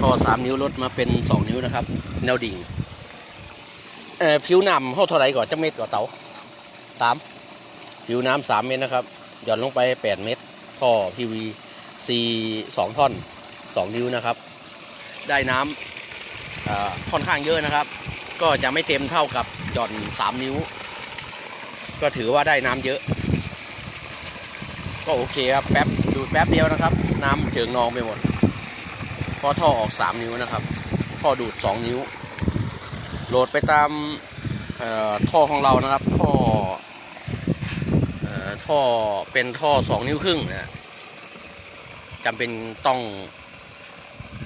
ท่อสามนิ้วลดมาเป็นสองนิ้วนะครับ แนวดิ่งเอ่อผิวน้ำเท่าเท่าไหร่ก่อนจะเม็ดก่อนเต๋าสามผิวน้ำสามเมตรนะครับ หย่อนลงไปแปดเมตรท่อ PVC สองท่อนสองนิ้วนะครับ ได้น้ำอ่อค่อนข้างเยอะนะครับ ก็จะไม่เต็มเท่ากับหย่อนสามนิ้ว ก็ถือว่าได้น้ำเยอะ ก็โอเคครับแป๊บดูแป๊บเดียวนะครับ น้ำเจิงนองไปหมด เพราะท่อออกสามนิ้วนะครับท่อดูดสองนิ้ว โหลดไปตามเอ่อท่อของเรานะครับท่อเอ่อท่อเป็นท่อสองนิ้วครึ่งนะจำเป็นต้อง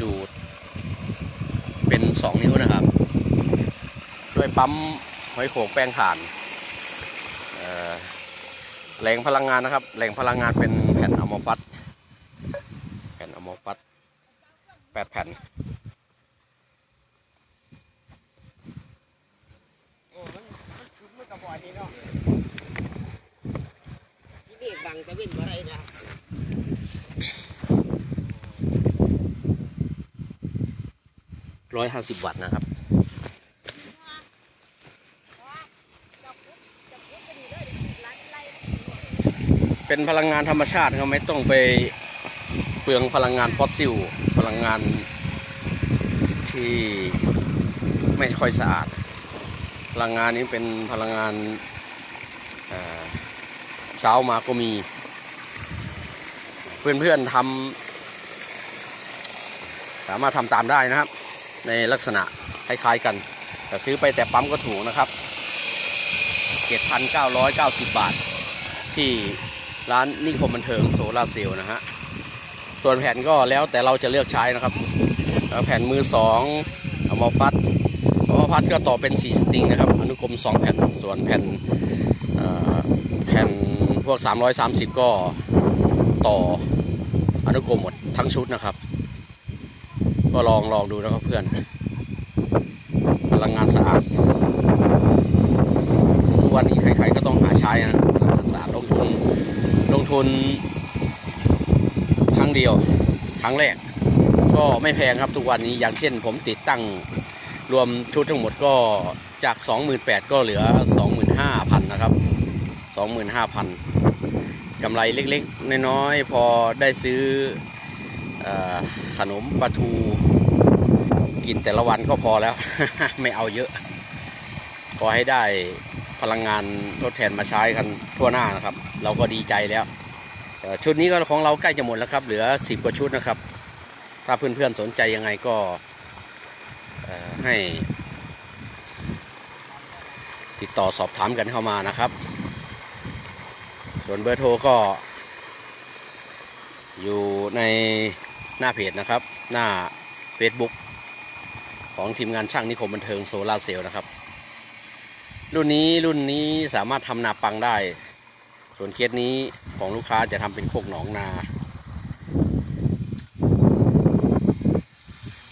ดูดเป็นสองนิ้วนะครับ ด้วยปั๊มหอยโขงแป้งถ่านเอ่อแหล่งพลังงานนะครับ แหล่งพลังงานเป็นแผ่นอะโมปัสแผ่นอะโมปัส แปดแผ่นโอ้มันมันชุดมันกระบอกนี่เนาะนี่เด็กบังจะเว้นอะไรนะร้อยห้าสิบวัตต์นะครับ เป็นพลังงานธรรมชาติครับไม่ต้องไปเปลืองพลังงานฟอสซิลพ ลังงานที่ไม่ค่อยสะอาด พลังงานนี้เป็นพลังงานเช้ามาก็มี เพื่อนๆทำสามารถทำตามได้นะครับ ในลักษณะคล้ายๆกัน แต่ซื้อไปแต่ปั๊มก็ถูกนะครับ 7,990 บาท ที่ร้านนิคมบันเทิงโซลาเซลล์นะฮะ ส่วนแผ่นก็แล้วแต่เราจะเลือกใช้นะครับ แผ่นมือสองเอมพัดเอมพัดก็ต่อเป็นสีสตริงนะครับ อนุกรม 2 แผ่นส่วนแผ่นแผ่นพวก 330 ก็ต่ออนุกรมหมดทั้งชุดนะครับ ก็ลองลองดูนะครับเพื่อนพลังงานสะอาดทุกวันนี้ใครๆก็ต้องหาใช้นะพลังงานสะอาดลงทุนลงทุน เดียวครั้งแรก ก็ไม่แพงครับทุกวันนี้อย่างเช่นผมติดตั้งรวมชุดทั้งหมดก็จาก 28,000 ก็เหลือ 25,000 นะครับ 25,000 กำไรเล็กๆ น้อยๆ พอได้ซื้ออขนมปลาทูกินแต่ละวันก็พอแล้ว ไม่เอาเยอะ ขอให้ได้พลังงานทดแทนมาใช้กันทั่วหน้านะครับ เราก็ดีใจแล้ว ชุดนี้ก็ของเราใกล้จะหมดแล้วครับ เหลือสิบกว่าชุดนะครับ ถ้าเพื่อนๆสนใจยังไงก็ให้ติดต่อสอบถามกันเข้ามานะครับ ส่วนเบอร์โทรก็ อยู่ในหน้าเพจนะครับ หน้า Facebook ของทีมงานช่างนิคมบันเทิงโซลาเซลล์นะครับ รุ่นนี้รุ่นนี้สามารถทำนาปังได้ ส่วนเคสนี้ของลูกค้าจะทำเป็นโคกหนองนา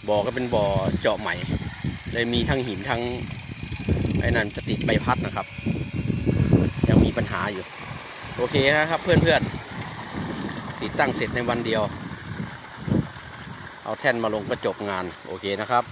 บ่อก็เป็นบ่อเจาะใหม่ เลยมีทั้งหินทั้งไอ้นั่นจะติดใบพัดนะครับ ยังมีปัญหาอยู่ โอเคนะครับเพื่อนๆ ติดตั้งเสร็จในวันเดียว เอาแท่นมาลงกระจกงาน โอเคนะครับ